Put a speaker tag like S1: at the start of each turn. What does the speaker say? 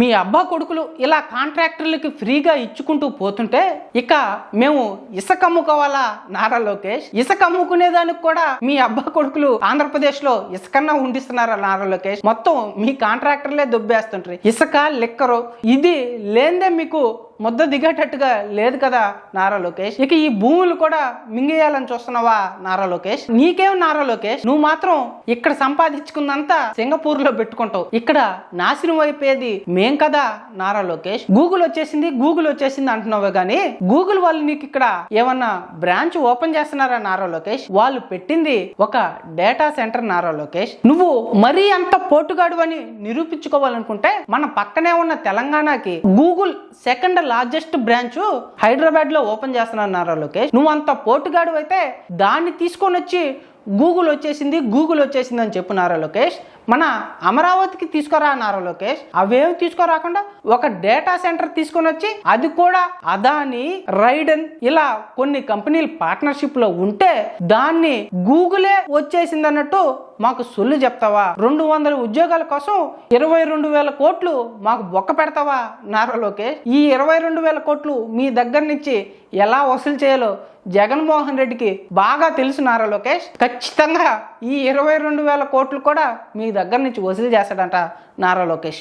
S1: మీ అబ్బా కొడుకులు ఇలా కాంట్రాక్టర్లకి ఫ్రీగా ఇచ్చుకుంటూ పోతుంటే ఇక మేము ఇసుక అమ్ముకోవాలా నారా లోకేష్? ఇసుక అమ్ముకునేదానికి కూడా మీ అబ్బా కొడుకులు ఆంధ్రప్రదేశ్లో ఇసుకన్నా ఉండిస్తున్నారా నారా లోకేష్? మొత్తం మీ కాంట్రాక్టర్లే దుబ్బేస్తుంటారు. ఇసుక లిక్కరు ఇది లేందే మీకు ముద్ద దిగేటట్టుగా లేదు కదా నారా లోకేష్? ఇక ఈ భూములు కూడా మింగేయాలని చూస్తున్నావా నారా లోకేష్? నీకేం నారా లోకేష్? నువ్వు మాత్రం ఇక్కడ సంపాదించుకున్నంతా సింగపూర్లో పెట్టుకుంటావు. ఇక్కడ నాశనం అయిపోయేది మేం కదా నారా లోకేష్? గూగుల్ వచ్చేసింది గూగుల్ వచ్చేసింది అంటున్నావు కానీ గూగుల్ వాళ్ళు నీకు ఇక్కడ ఏమన్నా బ్రాంచ్ ఓపెన్ చేస్తున్నారా నారా లోకేష్? వాళ్ళు పెట్టింది ఒక డేటా సెంటర్ నారా లోకేష్. నువ్వు మరీ అంత పోటుగాడు అని నిరూపించుకోవాలనుకుంటే మన పక్కనే ఉన్న తెలంగాణకి గూగుల్ సెకండ్ లార్జెస్ట్ బ్రాంచ్ హైదరాబాద్లో ఓపెన్ చేస్తున్నారు నారా లోకేష్. నువ్వు అంత పోటుగాడు అయితే దాన్ని తీసుకొని వచ్చి గూగుల్ వచ్చేసింది గూగుల్ వచ్చేసింది అని చెప్పు నారా లోకేష్. మన అమరావతికి తీసుకురా నారా లోకేష్. అవేమి తీసుకురాకుండా ఒక డేటా సెంటర్ తీసుకొని వచ్చి అది కూడా అదాని రైడన్ ఇలా కొన్ని కంపెనీలు పార్ట్నర్షిప్లో ఉంటే దాన్ని గూగులే వచ్చేసింది అన్నట్టు మాకు సొల్లు చెప్తావా? రెండు వందల ఉద్యోగాల కోసం ఇరవై రెండు వేల కోట్లు మాకు బొక్క పెడతావా నారా లోకేష్? ఈ ఇరవై రెండు వేల కోట్లు మీ దగ్గర నుంచి ఎలా వసూలు చేయాలో జగన్మోహన్ రెడ్డికి బాగా తెలుసు నారా లోకేష్? ఖచ్చితంగా ఈ ఇరవై రెండు వేల కోట్లు కూడా మీ దగ్గర నుంచి వసూలు చేస్తాడంట నారా లోకేష్.